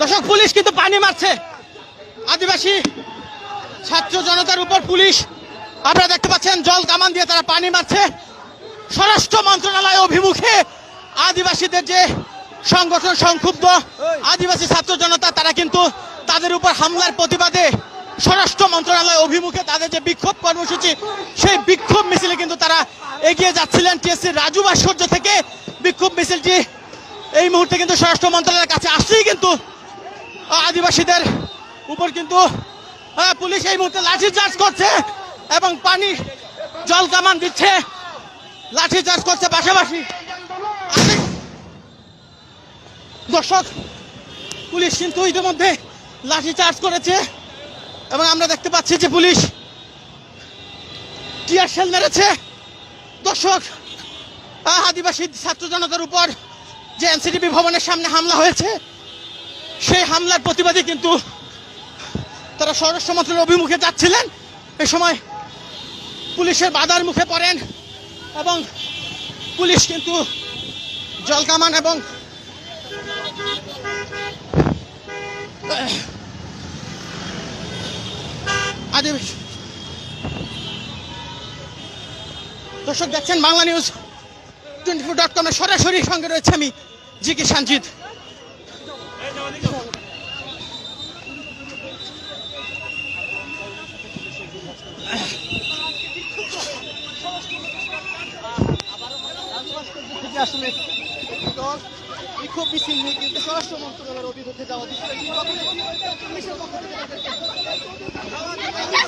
দর্শক, পুলিশ কিন্তু পানি মারছে। আদিবাসী ছাত্র জনতার উপর পুলিশ। আপনারা দেখতে পাচ্ছেন, জল কামান দিয়ে তারা পানি মারছে। স্বরাষ্ট্র মন্ত্রণালয় অভিমুখে আদিবাসীদের যে সংগঠন সংক্ষুব্ধ আদিবাসী ছাত্র জনতা তারা কিন্তু তাদের উপর হামলার প্রতিবাদে স্বরাষ্ট্র মন্ত্রণালয় অভিমুখে তাদের যে বিক্ষোভ কর্মসূচি সেই বিক্ষোভ মিছিলে কিন্তু তারা এগিয়ে যাচ্ছিলেন। টিএসসি রাজু ভাস্কর্য থেকে বিক্ষোভ মিছিলটি এই মুহূর্তে কিন্তু স্বরাষ্ট্র মন্ত্রণালয়ের কাছে আসলেই কিন্তু আদিবাসীদের উপর কিন্তু আহ, পুলিশ এই মুহূর্তে লাঠি চার্জ করছে এবং পানি জল কামান দিচ্ছে। লাঠি চার্জ করছে পাশাপাশি। দর্শক, পুলিশ কিন্তু ইতিমধ্যে লাঠি চার্জ করেছে এবং আমরা দেখতে পাচ্ছি যে পুলিশ টিয়ার শেল মেরেছে। দর্শক আদিবাসী ছাত্র জনতার উপর যে এনসিটিভি ভবনের সামনে হামলা হয়েছে, সেই হামলার প্রতিবাদে কিন্তু তারা স্বরাষ্ট্র মন্ত্রীর অভিমুখে যাচ্ছিলেন। এ সময় পুলিশের বাধার মুখে পড়েন এবং পুলিশ কিন্তু জলকামান এবং দর্শক দেখছেন Bangla news twenty four dot কমের সরাসরি সঙ্গে রয়েছে আমি জি কে সঞ্জিত আসলে বিক্ষোভ মিছিল নিয়ে কিন্তু স্বরাষ্ট্র মন্ত্রণালয়ের অভিমুখে যাওয়া তাদেরকে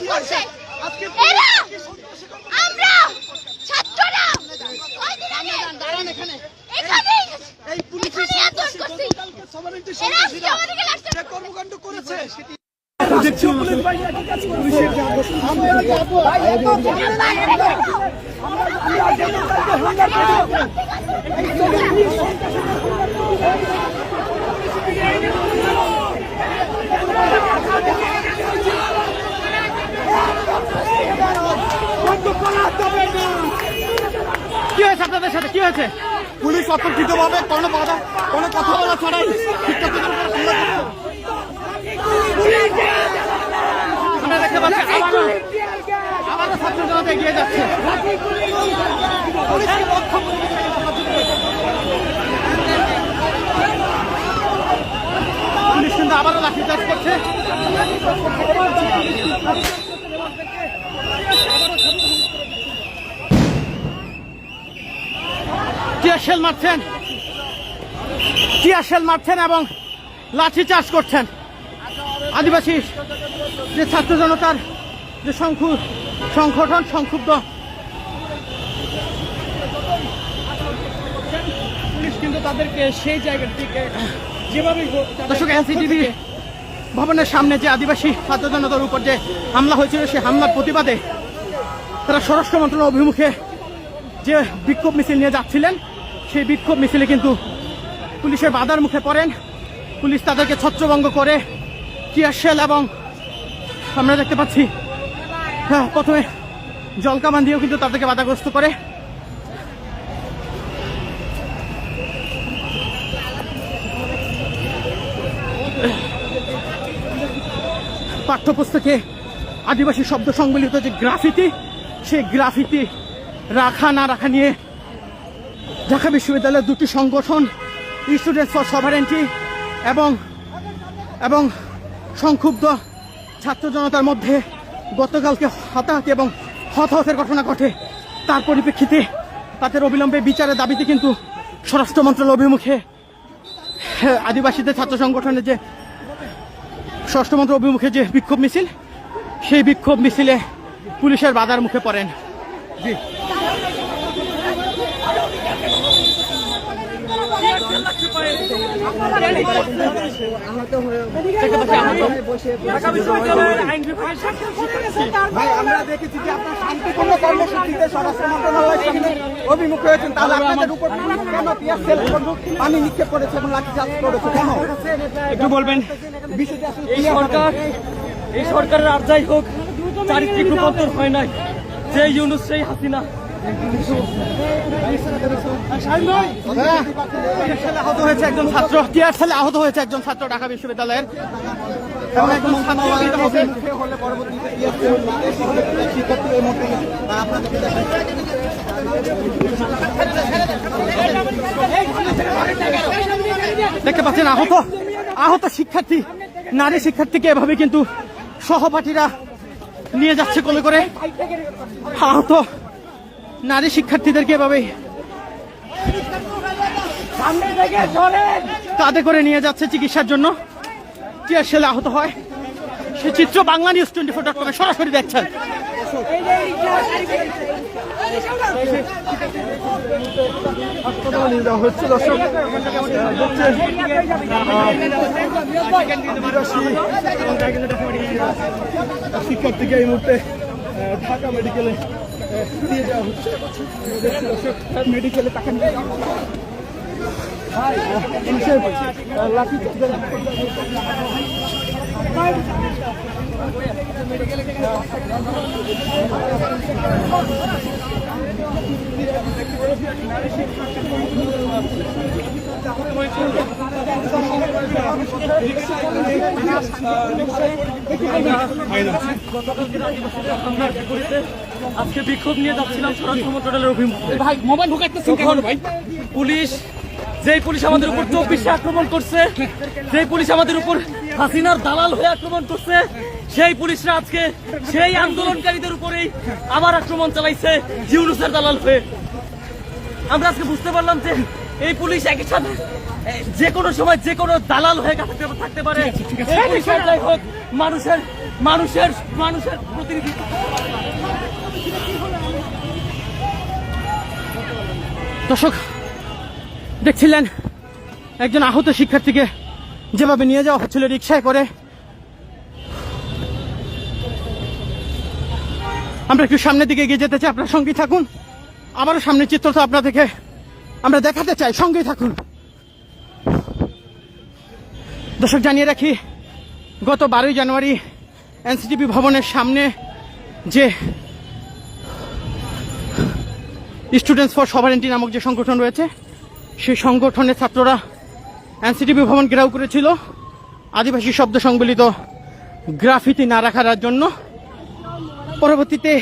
করছে আমরা কি হয়েছে আপনাদের সাথে? কি হয়েছে? পুলিশ অতর্কিতভাবে কোনো বাধা কোনো কথা বলা ছাড়াই শিক্ষার্থীদের উপর হামলা করছে। আমরা দেখতে পাচ্ছি আবারও আবারও ছাত্র জনতা এগিয়ে যাচ্ছে পুলিশ কিন্তু আবারও লাঠিচার্জ করছে। টিয়ার শেল মারছেন। টিয়ার শেল মারছেন এবং লাঠি চাষ করছেন। আদিবাসী যে ছাত্র জনতার যে সংখ্যু সংগঠন সংক্ষুব্ধ। পুলিশ কিন্তু তাদেরকে সেই জায়গার দিকে দর্শক এনসিটিভি ভবনের সামনে যে আদিবাসী ছাত্র জনতার উপর যে হামলা হয়েছিল সেই হামলার প্রতিবাদে তারা স্বরাষ্ট্র মন্ত্রণালয় অভিমুখে যে বিক্ষোভ মিছিল নিয়ে যাচ্ছিলেন সেই বিক্ষোভ মিছিলে কিন্তু পুলিশের বাধার মুখে পড়েন। পুলিশ তাদেরকে ছত্রভঙ্গ করে টিয়ারশেল এবং আমরা দেখতে পাচ্ছি হ্যাঁ, প্রথমে জলকামান দিয়েও কিন্তু তাদেরকে বাধাগ্রস্ত করে। পাঠ্যপুস্তকে আদিবাসী শব্দ সংবলিত যে গ্রাফিতি, সেই গ্রাফিতি রাখা না রাখা নিয়ে ঢাকা বিশ্ববিদ্যালয়ের দুটি সংগঠন স্টুডেন্টস ফর সভারেন্টি এবং এবং সংক্ষুব্ধ ছাত্র জনতার মধ্যে গতকালকে হতাহতি এবং হতাহতের ঘটনা ঘটে। তার পরিপ্রেক্ষিতে তাদের অবিলম্বে বিচারের দাবিতে কিন্তু স্বরাষ্ট্র মন্ত্রণালয় অভিমুখে আদিবাসীদের ছাত্র সংগঠনের যে ষষ্ঠমন্ত্র অভিমুখে যে বিক্ষোভ মিছিল সেই বিক্ষোভ মিছিলে পুলিশের বাধার মুখে পড়েন। জি ঢাকা বিশ্ববিদ্যালয়ের আইন বিভাগের সাক্ষী ভাই আমরা দেখেছি যে আপনার শান্তিপূর্ণ কর্মসূচিতে স্বরাষ্ট্র মন্ত্রণালয়ের সামনে অভিমুখ হয়েছেন। তাহলে আপনাদের উপর পুলিশ কেন পিয়ার সেল পানি নিক্ষেপ করেছে এবং লাঠিচার্জ করেছে। কেন? একটু বলবেন এই সরকার এই সরকারের আর যাই হোক চারিত্রিক রূপান্তর হয় নাই। যে ইউনুস সেই হাসিনা। আহত হয়েছে একজন ছাত্র আহত হয়েছে একজন ছাত্র ঢাকা বিশ্ববিদ্যালয়ের। দেখতে পাচ্ছেন আহত আহত শিক্ষার্থী, নারী শিক্ষার্থীকে এভাবে কিন্তু সহপাঠীরা নিয়ে যাচ্ছে কোলে করে আহত নারী শিক্ষার্থীদেরকে এভাবে কাঁধে করে নিয়ে যাচ্ছে চিকিৎসার জন্য। টিয়ার সেলে আহত হয়। সে চিত্র Bangla news twenty four dot কমে সরাসরি দেখছেন। শিক্ষার্থীকে এই মুহূর্তে ঢাকা মেডিকেলে নিয়ে যাওয়া হচ্ছে মেডিকেলে তাকে নিয়ে লাঠি আজকে বিক্ষোভ নিয়ে যাচ্ছিলাম স্বরাষ্ট্র মন্ত্রণালয়ের অভিমুখে। ভাই মোবাইল ঢুকাইতেছেন কেন ভাই? পুলিশ যেই পুলিশ আমাদের উপর চব্বিশে আক্রমণ করছে যেই পুলিশ আমাদের উপর হাসিনার দালাল হয়ে আক্রমণ করছে সেই পুলিশরা আজকে সেই আন্দোলনকারীদের উপরেই আবার আক্রমণ চালাইছে জিউনুসের দালাল হয়ে। আমরা আজকে বুঝতে পারলাম যে এই পুলিশ একই সাথে যে কোনো সময় যে কোনো দালাল হয়ে থাকতে পারে। হোক মানুষের মানুষের মানুষের প্রতিনিধি। দর্শক, দেখছিলেন একজন আহত শিক্ষার্থীকে যেভাবে নিয়ে যাওয়া হচ্ছিল রিক্সায় করে। আমরা একটু সামনের দিকে এগিয়ে যেতে চাই, আপনার সঙ্গেই থাকুন। আবারও সামনের চিত্রটা আপনাদেরকে আমরা দেখাতে চাই, সঙ্গেই থাকুন। দর্শক, জানিয়ে রাখি, গত বারোই জানুয়ারি এনসিটিভি ভবনের সামনে যে স্টুডেন্টস ফর সভারেন্টি নামক যে সংগঠন রয়েছে, সেই সংগঠনের ছাত্ররা এনসিটিভি ভবন ঘেরাও করেছিল। আদিবাসী শব্দ সংবলিত গ্রাফিতি না রাখার জন্য। পরবর্তীতে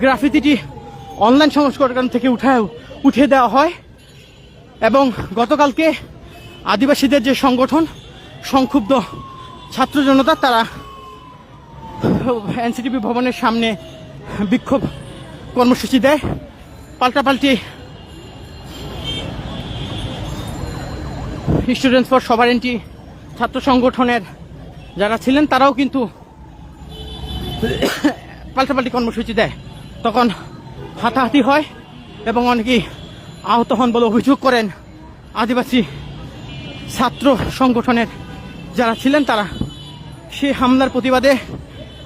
গ্রাফিতিটি অনলাইন সংস্করণ থেকে উঠায়, উঠিয়ে দেওয়া হয় এবং গতকালকে আদিবাসীদের যে সংগঠন, সংক্ষুব্ধ ছাত্র জনতা, তারা এনসিটিভি ভবনের সামনে বিক্ষোভ কর্মসূচি দেয়। পাল্টাপাল্টি স্টুডেন্টস ফর সভারেন্টি ছাত্র সংগঠনের যারা ছিলেন, তারাও কিন্তু পাল্টাপাল্টি কর্মসূচি দেয়। তখন হাতাহাতি হয় এবং অনেকেই আহত হন বলে অভিযোগ করেন। আদিবাসী ছাত্র সংগঠনের যারা ছিলেন, তারা সেই হামলার প্রতিবাদে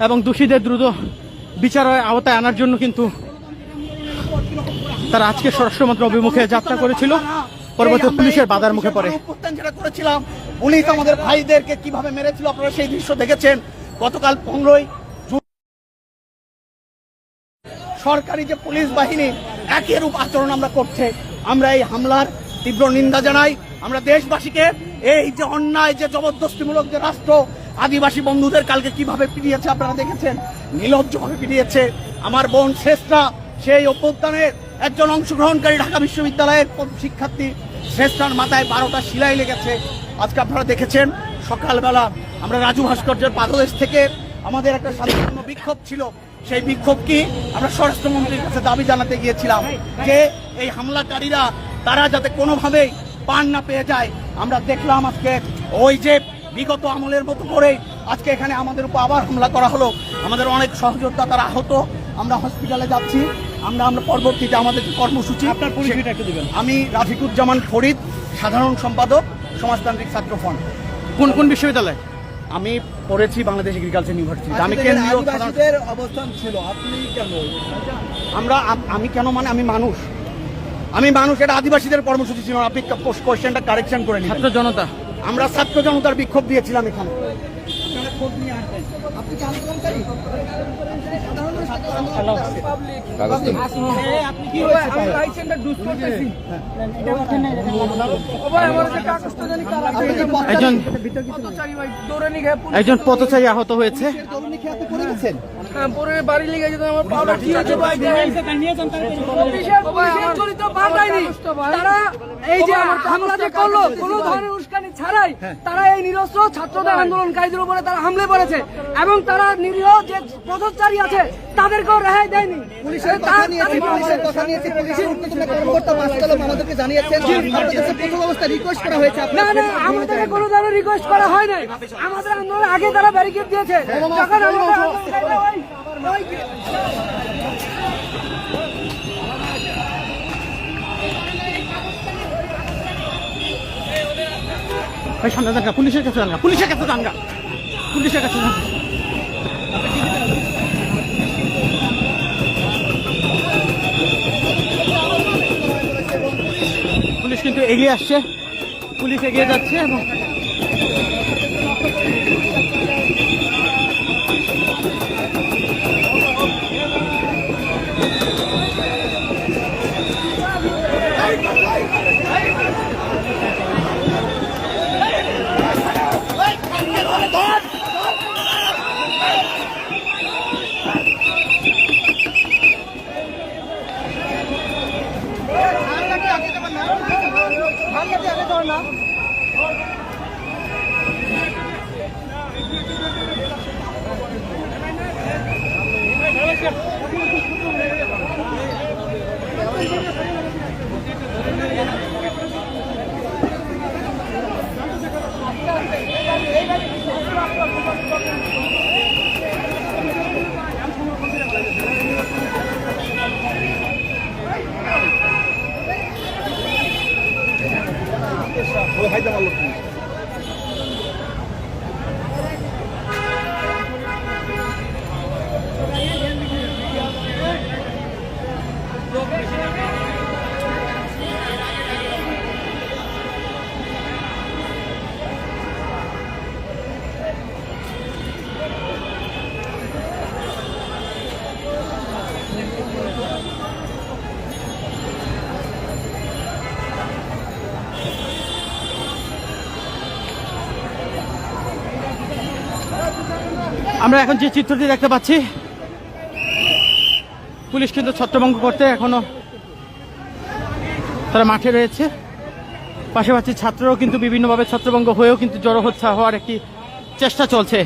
এবং দোষীদের দ্রুত বিচারের আওতায় আনার জন্য কিন্তু তারা আজকে স্বরাষ্ট্রমন্ত্র অভিমুখে যাত্রা করেছিল। পরবর্তী পুলিশের বাধার মুখে পড়ে। যেটা করেছিলাম পুলিশ আমাদের ভাইদেরকে কীভাবে মেরেছিল আপনারা সেই দৃশ্য দেখেছেন। গতকাল পনেরোই সরকারি যে পুলিশ বাহিনী একই রূপ আচরণ আমরা করছে। আমরা এই হামলার তীব্র নিন্দা জানাই। আমরা দেশবাসীকে এই যে অন্যায় যে জবরদস্তিমূলক যে রাষ্ট্র আদিবাসী বন্ধুদের কালকে কীভাবে পিটিয়েছে আপনারা দেখেছেন? নির্লজ্জভাবে পিটিয়েছে। আমার বোন শ্রেষ্ঠা, সেই অভ্যুত্থানের একজন অংশগ্রহণকারী ঢাকা বিশ্ববিদ্যালয়ের শিক্ষার্থী। শ্রেষ্ঠার মাথায় বারোটা সিলাই লেগেছে। আজকে আপনারা দেখেছেন, সকালবেলা আমরা রাজু ভাস্কর্যের পাদদেশ থেকে আমাদের একটা শান্তিপূর্ণ বিক্ষোভ ছিল। সেই বিক্ষোভ কি? আমরা স্বরাষ্ট্রমন্ত্রীর কাছে দাবি জানাতে গিয়েছিলাম যে এই হামলাকারীরা, তারা যাতে কোনোভাবেই পান না পেয়ে যায়। আমরা দেখলাম আজকে ওই যে বিগত আমলের মতো করে আজকে এখানে আমাদের উপর আবার হামলা করা হলো। আমাদের অনেক সহযোদ্ধা তারা আহত। আমরা হসপিটালে যাচ্ছি। আমরা আমরা পরবর্তীতে আমাদের কর্মসূচি আপনার পরিচয়টা একটু দিবেন। আমি রাফিকুজ্জামান ফরিদ সাধারণ সম্পাদক সমাজতান্ত্রিক ছাত্র ফ্রন্ট কোন কোন বিশ্ববিদ্যালয়? আমি পড়েছি বাংলাদেশ এগ্রিকালচার ইউনিভার্সিটি আমি কেন্দ্রীয় অবস্থান ছিল আপনি কেন? আমরা আমি কেন মানে আমি মানুষ। আমি মানুষ এটা আদিবাসীদের কর্মসূচি ছিল। আপনি কোশ্চেনটা কারেকশন করে নিন ছাত্র জনতা। আমরা ছাত্র জনতার বিক্ষোভ দিয়েছিলাম এখানে। আপনি কি আন্দোলনকারী একজন একজন পথচারী আহত হয়েছে। তরুণী খেয়ে আপনি পড়ে গেছেন পুলিশের পুলিশের চরিত্র পাল্টায়নি তারা এই যে হামলা যে করল কোনো ধরনের উস্কানি ছাড়াই তারা এই নিরস্ত্র ছাত্রদের আন্দোলনকারীদের উপরে তারা হামলে পড়েছে এবং তারা নিরীহ যে পথচারী আছে তাদেরকেও রেহাই দেয়নি। পুলিশের কথা নিয়েছি পুলিশের কথা নিয়েছি পুলিশের ঊর্ধ্বতন কর্মকর্তা পাঁচ আমাদেরকে জানিয়েছেন প্রথম অবস্থা রিকোয়েস্ট করা হয়েছে না না আমাদেরকে কোনো ধরনের রিকোয়েস্ট করা হয় নাই আমাদের আন্দোলন আগে তারা ব্যারিকেড দিয়েছে। যখন ওই ভাই সামনে যান পুলিশের কাছে গা, পুলিশের কাছে যান গা। পুলিশের কাছে যান পুলিশ কিন্তু এগিয়ে আসছে পুলিশ এগিয়ে যাচ্ছে এবং Vai dar uma loucura. আমরা এখন যে চিত্রটি দেখতে পাচ্ছি, পুলিশ কিন্তু ছত্রভঙ্গ করতে এখনও তারা মাঠে রয়েছে। পাশাপাশি ছাত্ররাও কিন্তু বিভিন্নভাবে ছত্রভঙ্গ হয়েও কিন্তু জড়ো হচ্ছে, হওয়ার একটি চেষ্টা চলছে।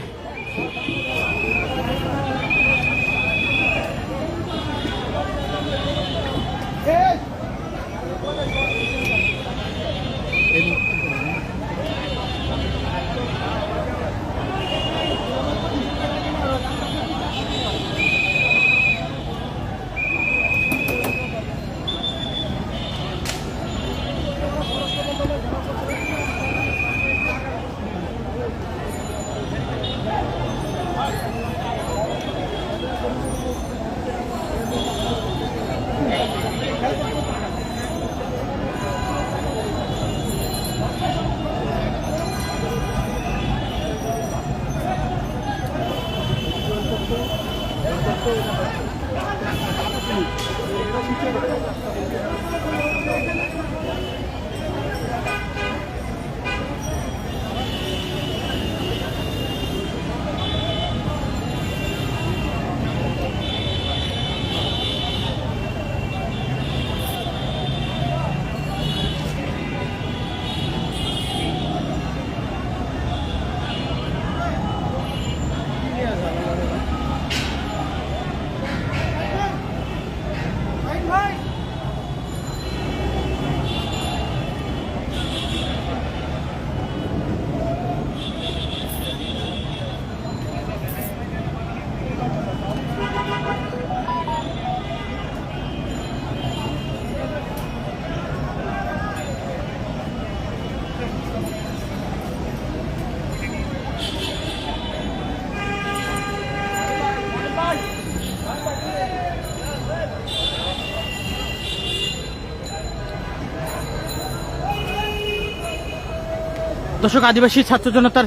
দর্শক, আদিবাসী ছাত্র জনতার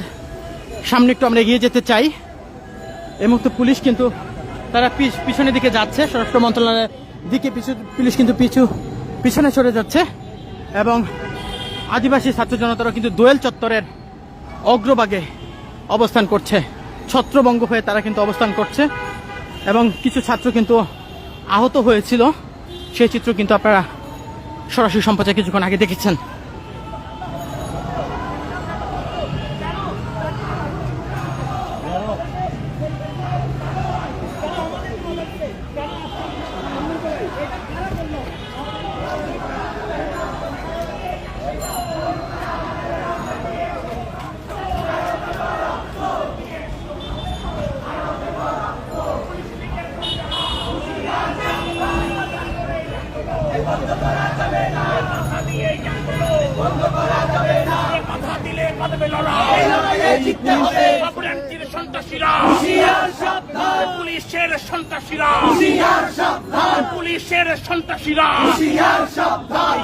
সামনে একটু আমরা এগিয়ে যেতে চাই। এই মুহূর্তে পুলিশ কিন্তু তারা পিছ- পিছনের দিকে যাচ্ছে। স্বরাষ্ট্র মন্ত্রণালয়ের দিকে পিছু পুলিশ কিন্তু পিছু পিছনে সরে যাচ্ছে এবং আদিবাসী ছাত্র জনতারা কিন্তু দোয়েল চত্বরের অগ্রভাগে অবস্থান করছে। ছত্রভঙ্গ হয়ে তারা কিন্তু অবস্থান করছে এবং কিছু ছাত্র কিন্তু আহত হয়েছিল। সেই চিত্র কিন্তু আপনারা সরাসরি সম্প্রচার কিছুক্ষণ আগে দেখেছেন। অপরান্তির সন্ত্রাসীরা। পুলিশের সন্ত্রাসীরা। পুলিশের সন্ত্রাসীরা।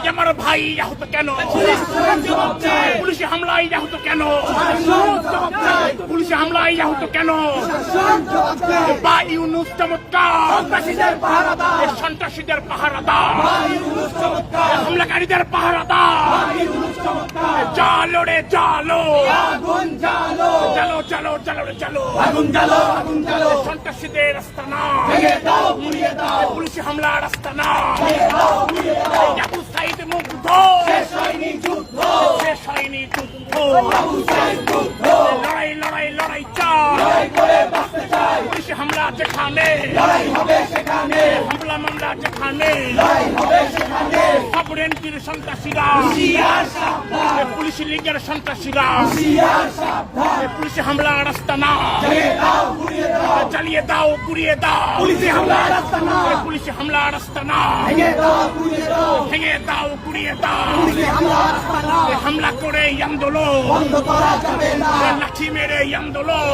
আমার ভাই আহত কেন? পুলিশে হামলায় আহত কেন? পুলিশে হামলায় আহত কেন? বা ইউনুস চমৎকার। এ সন্ত্রাসীদের পাহারাদার। হামলাকারীদের পাহারাদার। চালো রে চালো চালো চালো চালো রে চালো আগুন চালো আগুন চালো সন্ত্রাসীদের রাস্তা না। পুলিশি হামলা রাস্তা না। আবু সাইদ মুগ্ধ। শেষ হয়নি যুদ্ধ। শেষ হয়নি যুদ্ধ। লড়াই লড়াই লড়াই চাই। পুলিশি হামলা যেখানে লড়াই হবে সেখানে। হামলা মামলা যেখানে লড়াই হবে সেখানে। অপরেন্টির সন্ত্রাসীরা। পুলিশি লীগের সন্ত্রাসীরা। পুলিশে হামলা রাস্তা না। চালিয়ে দাও পুড়িয়ে দাও। পুলিশে হামলা রাস্তা না। পুলিশে হামলা রাস্তা না। ভেঙে দাও পুড়িয়ে দাও। হামলা করে আন্দোলন। লাঠি মেরে